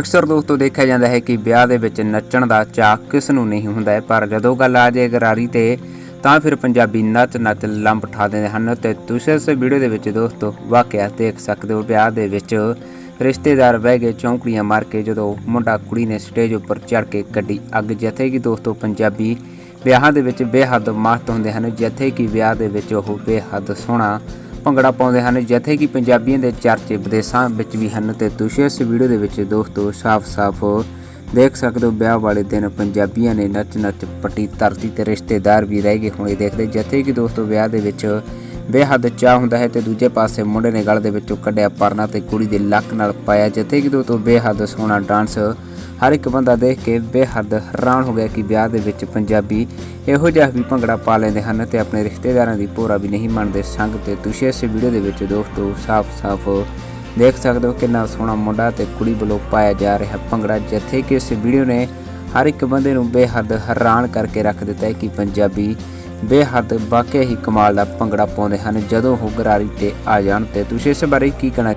ਅਕਸਰ ਦੋਸਤੋ ਦੇਖਿਆ ਜਾਂਦਾ ਹੈ ਕਿ ਵਿਆਹ ਦੇ ਵਿੱਚ ਨੱਚਣ ਦਾ ਚਾਅ ਕਿਸ ਨੂੰ ਨਹੀਂ ਹੁੰਦਾ ਹੈ, ਪਰ ਜਦੋਂ ਗੱਲ ਆ ਜਾਏ ਗਰਾਰੀ ਤੇ, ਤਾਂ ਫਿਰ ਪੰਜਾਬੀ ਨੱਚ ਨੱਚ ਲੰਬ ਠਾ ਦਿੰਦੇ ਹਨ ਤੇ ਤੁਸੀਂ ਇਸ ਵੀਡੀਓ ਦੇ ਵਿੱਚ ਦੋਸਤੋ ਵਾਕਿਆ ਦੇਖ ਸਕਦੇ ਹੋ ਵਿਆਹ ਦੇ ਵਿੱਚ ਰਿਸ਼ਤੇਦਾਰ ਬਹਿ ਗਏ ਚੌਂਕੜੀਆਂ ਮਾਰ ਕੇ ਜਦੋਂ ਮੁੰਡਾ ਕੁੜੀ ਨੇ ਸਟੇਜ ਉੱਪਰ ਚੜ ਕੇ ਕੱਢੀ ਅੱਗ ਜਿੱਥੇ ਕਿ ਦੋਸਤੋ ਪੰਜਾਬੀ ਵਿਆਹਾਂ ਦੇ ਵਿੱਚ ਬੇਹੱਦ ਮਹੱਤ ਹੁੰਦੇ ਹਨ, ਜਿੱਥੇ ਕਿ ਵਿਆਹ ਦੇ ਵਿੱਚ ਉਹ ਬੇਹੱਦ ਸੋਹਣਾ ਭੰਗੜਾ ਪਾਉਂਦੇ ਹਨ, ਜਿੱਥੇ ਕਿ ਪੰਜਾਬੀਆਂ ਦੇ ਚਰਚੇ ਵਿਦੇਸ਼ਾਂ ਵਿੱਚ ਵੀ ਹਨ ਤੇ ਤੁਸੀਂ ਇਸ ਵੀਡੀਓ ਦੇ ਵਿੱਚ ਦੋਸਤੋ ਸਾਫ਼-ਸਾਫ਼ ਦੇਖ ਸਕਦੇ ਹੋ, ਵਿਆਹ ਵਾਲੇ ਦਿਨ ਪੰਜਾਬੀਆਂ ਨੇ ਨੱਚ ਨੱਚ ਪੱਟੀ ਧਰਤੀ ਤੇ ਰਿਸ਼ਤੇਦਾਰ ਵੀ ਰਹਿ ਗਏ ਹੁਣੇ ਦੇਖਦੇ, ਜਿੱਥੇ ਕਿ ਦੋਸਤੋ ਵਿਆਹ ਦੇ ਵਿੱਚ ਬੇਹੱਦ ਚਾਹ ਹੁੰਦਾ ਹੈ ਤੇ ਦੂਜੇ ਪਾਸੇ ਮੁੰਡੇ ਨੇ ਗਲ ਦੇ ਵਿੱਚੋਂ ਕੱਢਿਆ ਪਰਨਾ ਤੇ ਕੁੜੀ ਦੇ ਲੱਕ ਨਾਲ ਪਾਇਆ, ਜਿੱਥੇ ਕਿ ਦੋਸਤੋ ਬੇਹੱਦ ਸੋਹਣਾ ਡਾਂਸ ਹਰ ਇੱਕ ਬੰਦਾ ਦੇਖ ਕੇ ਬੇਹੱਦ ਹੈਰਾਨ ਹੋ ਗਿਆ ਕਿ ਵਿਆਹ ਦੇ ਵਿੱਚ ਪੰਜਾਬੀ ਇਹੋ ਜਿਹਾ ਵੀ ਭੰਗੜਾ ਪਾ ਲੈਂਦੇ ਹਨ ਤੇ ਆਪਣੇ ਰਿਸ਼ਤੇਦਾਰਾਂ ਦੀ ਭੋਰਾ ਵੀ ਨਹੀਂ ਮੰਨਦੇ ਸੰਗ ਤੇ ਤੁਸੀਂ ਇਸ ਵੀਡੀਓ ਦੇ ਵਿੱਚ ਦੋਸਤੋ ਸਾਫ਼-ਸਾਫ਼ ਦੇਖ ਸਕਦੇ ਹੋ ਕਿੰਨਾ ਸੋਹਣਾ ਮੁੰਡਾ ਤੇ ਕੁੜੀ ਵੱਲੋਂ ਪਾਇਆ ਜਾ ਰਿਹਾ ਭੰਗੜਾ, ਜਿੱਥੇ ਕਿ ਇਸ ਵੀਡੀਓ ਨੇ ਹਰ ਇੱਕ ਬੰਦੇ ਨੂੰ ਬੇਹੱਦ ਹੈਰਾਨ ਕਰਕੇ ਰੱਖ ਦਿੱਤਾ ਹੈ ਕਿ ਪੰਜਾਬੀ ਬੇਹੱਦ ਵਾਕਿਆ ਹੀ ਕਮਾਲ ਦਾ ਭੰਗੜਾ ਪਾਉਂਦੇ ਹਨ, ਜਦੋਂ ਉਹ ਗਰਾਰੀ ਤੇ ਆ ਜਾਣ ਤੇ ਤੁਸੀਂ ਇਸ ਬਾਰੇ ਕੀ ਕਹਿਣਾ